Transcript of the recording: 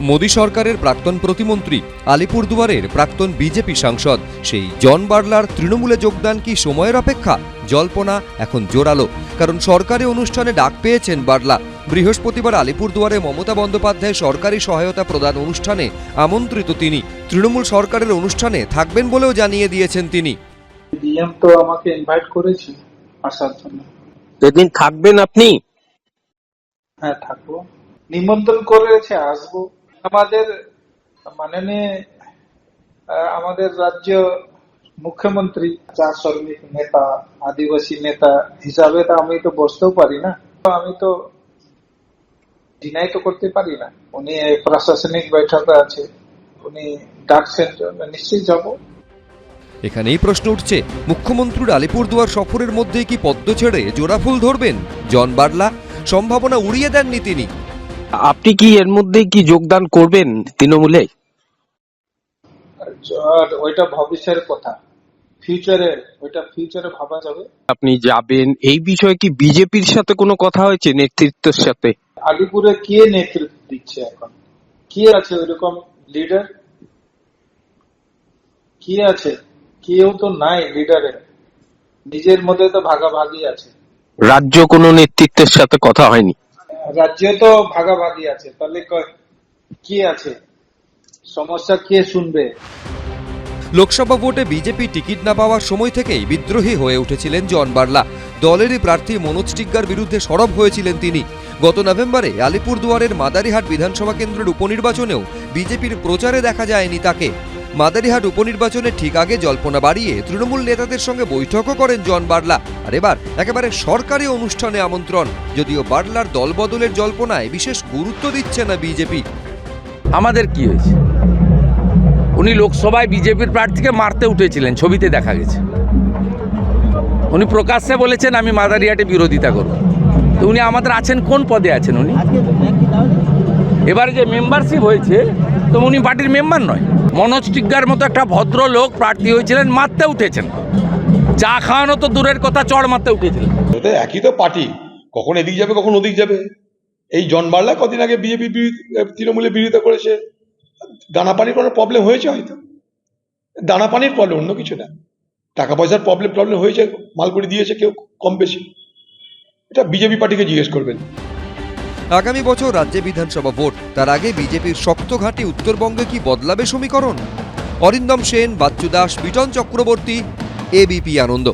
মোদী সরকারের প্রাক্তন প্রতিমন্ত্রী আলিপুরদুয়ারের প্রাক্তন বিজেপি সাংসদ সেই জন বার্লার তৃণমূলে যোগদান কি সময়ের অপেক্ষা? জল্পনা এখন জোরালো কারণ সরকারি অনুষ্ঠানে ডাক পেয়েছেন বার্লা। বৃহস্পতিবার আলিপুরদুয়ারে মমতা বন্দ্যোপাধ্যায় সরকারি সহায়তা প্রদান অনুষ্ঠানে আমন্ত্রিত তিনি। তৃণমূল সরকারের অনুষ্ঠানে থাকবেন বলেও জানিয়ে দিয়েছেন তিনি। ডিএম তো আমাকে ইনভাইট করেছে আসার জন্য। যেদিন থাকবেন আপনি? হ্যাঁ থাকব। নিমন্ত্রণ করেছে আসব। আমাদের মাননীয় আমাদের রাজ্য মুখ্যমন্ত্রী চা শ্রমিক নেতা, আদিবাসী নেতা হিসাবে তো আমি তো বসতেও পারি না। আমি তো ডিনাই তো করতে পারি না। উনি প্রশাসনিক বৈঠকে আছে, উনি ডাকছেন নিশ্চয়ই যাব। এখানেই প্রশ্ন উঠছে, মুখ্যমন্ত্রীর আলিপুরদুয়ার সফরের মধ্যেই কি পদ্ম ছেড়ে জোড়া ফুল ধরবেন? জন বার্লা, সম্ভাবনা উড়িয়ে দেননি তিনি। আপনি কি এর মধ্যে কি যোগদান করবেন তৃণমূলে? ওইটা ভবিষ্যতের কথা। ফিউচারে ওইটা ফিউচারে ভাবা যাবে। আপনি যাবেন। এই বিষয়ে কি বিজেপির সাথে কোনো কথা হয়েছে নেতৃত্বের সাথে? আলিপুরে কে নেতৃত্ব দিচ্ছে এখন? কে আছে ওইরকম লিডার কে আছে? কেউ তো নাই লিডারে নিজের মধ্যে তো ভাগাভাগি আছে। রাজ্য কোনো নেতৃত্বের সাথে কথা হয়নি। রাজ্যে তো ভাগাভাগি আছে, তাহলে ক- আছে? সমস্যা কে শুনবে? লোকসভা ভোটে বিজেপি টিকিট না পাওয়ার সময় থেকেই বিদ্রোহী হয়ে উঠেছিলেন জন বার্লা। দলেরই প্রার্থী মনোজ টিগ্গার বিরুদ্ধে সরব হয়েছিলেন তিনি। গত নভেম্বরে আলিপুরদুয়ারের মাদারিহাট বিধানসভা কেন্দ্রের উপনির্বাচনেও বিজেপির প্রচারে দেখা যায়নি তাকে। মাদারিহাট উপনির্বাচনের ঠিক আগে জল্পনা বাড়িয়ে তৃণমূল নেতাদের সঙ্গে বৈঠকও করেন জন বার্লা। আর এবার একেবারে সরকারি অনুষ্ঠানে আমন্ত্রণ, যদিও বার্লার দলবদলের জল্পনায় বিশেষ গুরুত্ব দিচ্ছে না বিজেপি। আমাদের কি হয়েছে? উনি লোকসভায় বিজেপির প্রার্থীকে মারতে উঠেছিলেন, ছবিতে দেখা গেছে। উনি প্রকাশ্যে বলেছেন, আমি মাদারিহাটে বিরোধিতা করব। তো উনি আমাদের আছেন, কোন পদে আছেন উনি? এবারে যে মেম্বারশিপ হয়েছে, তো উনি পার্টির মেম্বার নয়। মনোজ টিগ্গার মতো একটা ভদ্রলোক প্রার্থী হয়েছিলেন, মারতে উঠেছেন। চা খাওয়ানো তো দূরের কথা, চড় মারতে উঠেছিলেন। একই তো পার্টি, কখন এদিক যাবে, কখন ওদিক যাবে। এই জন বার্লা কদিন আগে বিজেপি তৃণমূলের বিরোধিতা করেছে। দানা পানির কোনো প্রবলেম হয়েছে হয়তো? দানা পানির প্রবলেম অন্য কিছু না। টাকা পয়সার প্রবলেম প্রবলেম হয়েছে, মালগুড়ি দিয়েছে কেউ কম বেশি। এটা বিজেপি পার্টিকে জিজ্ঞেস করবেন। আগামী বছর রাজ্যে বিধানসভা ভোট। তার আগে বিজেপির শক্ত ঘাঁটি উত্তরবঙ্গে কি বদলাবে সমীকরণ? অরিন্দম সেন, বাচ্চু দাস, বিটন চক্রবর্তী, এবিপি আনন্দ।